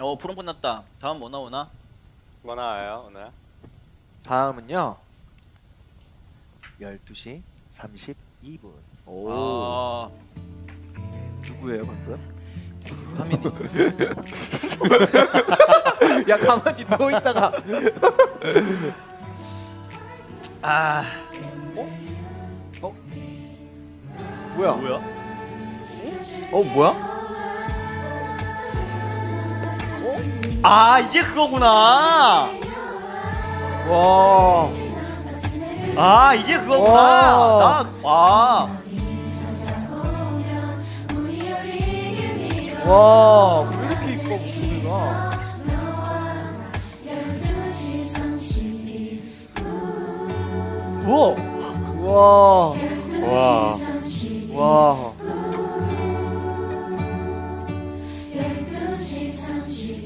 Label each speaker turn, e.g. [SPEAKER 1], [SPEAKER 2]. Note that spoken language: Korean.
[SPEAKER 1] 어 프롬 끝났다. 다음 뭐 나오나?
[SPEAKER 2] 뭐 나와요 오늘?
[SPEAKER 3] 다음은요. 12시 32분.
[SPEAKER 1] 오. 아,
[SPEAKER 3] 누구예요, 방금?
[SPEAKER 1] 하민이.
[SPEAKER 3] 야, 가만히 누워 있다가
[SPEAKER 1] 아,
[SPEAKER 3] 뭐야?
[SPEAKER 1] 뭐야?
[SPEAKER 3] 어, 뭐야?
[SPEAKER 1] 아 이게 그거구나.
[SPEAKER 3] 와.
[SPEAKER 1] 아 이게 그거구나.
[SPEAKER 3] 와.
[SPEAKER 1] 나 와.
[SPEAKER 3] 와, 왜 이렇게 이뻐 목소리가?
[SPEAKER 1] 우와.
[SPEAKER 3] 와.
[SPEAKER 2] 와
[SPEAKER 3] 와.